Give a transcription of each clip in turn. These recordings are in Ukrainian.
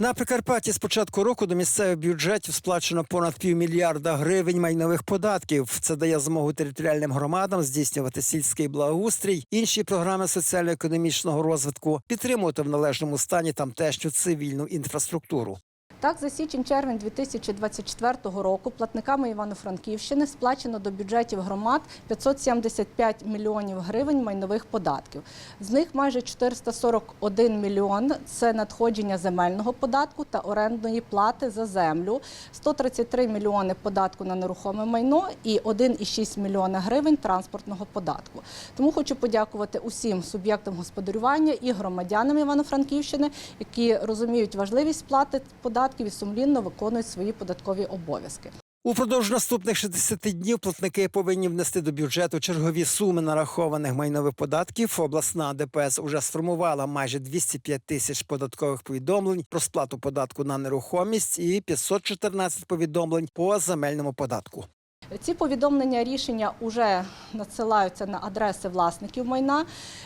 На Прикарпатті з початку року до місцевих бюджетів сплачено понад півмільярда гривень майнових податків. Це дає змогу територіальним громадам здійснювати сільський благоустрій, інші програми соціально-економічного розвитку, підтримувати в належному стані тамтешню цивільну інфраструктуру. Так, за січень-червень 2024 року платниками Івано-Франківщини сплачено до бюджетів громад 575 мільйонів гривень майнових податків. З них майже 441 мільйон – це надходження земельного податку та орендної плати за землю, 133 мільйони податку на нерухоме майно і 1,6 мільйона гривень транспортного податку. Тому хочу подякувати усім суб'єктам господарювання і громадянам Івано-Франківщини, які розуміють важливість сплати податків і сумлінно виконують свої податкові обов'язки. Упродовж наступних 60 днів платники повинні внести до бюджету чергові суми нарахованих майнових податків. Обласна ДПС уже сформувала майже 205 тисяч податкових повідомлень про сплату податку на нерухомість і 514 повідомлень по земельному податку. Ці повідомлення рішення вже надсилаються на адреси власників майна.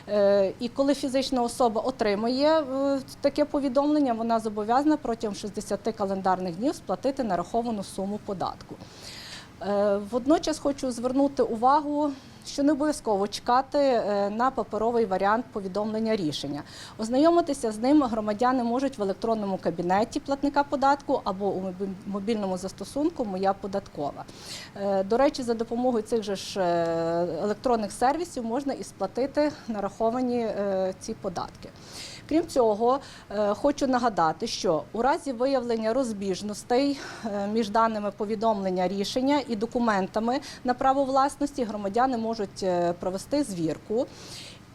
Е, І коли фізична особа отримує е, таке повідомлення, вона зобов'язана протягом 60 календарних днів сплатити нараховану суму податку. Е, Водночас хочу звернути увагу, що не обов'язково чекати е, на паперовий варіант повідомлення рішення. Ознайомитися з ним громадяни можуть в електронному кабінеті платника податку або у мобільному застосунку Моя податкова. Е, До речі, за допомогою цих же ж е, електронних сервісів можна і сплатити нараховані ці податки. Крім цього, хочу нагадати, що у разі виявлення розбіжностей між даними повідомлення рішення і документами на право власності громадяни можуть е, провести звірку.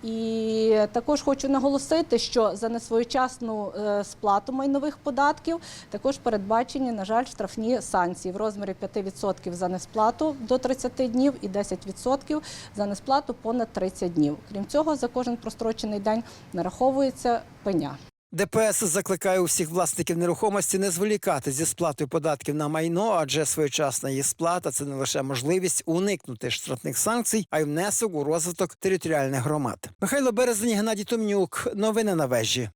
І також хочу наголосити, що за несвоєчасну е, сплату майнових податків також передбачені, на жаль, штрафні санкції в розмірі 5% за несплату до 30 днів і 10% за несплату понад 30 днів. Крім цього, за кожен прострочений день нараховується пеня. ДПС закликає усіх власників нерухомості не зволікати зі сплатою податків на майно, адже своєчасна її сплата це не лише можливість уникнути штрафних санкцій, а й внесок у розвиток територіальних громад. Михайло Березень, Геннадій Томнюк. Новини на вежі.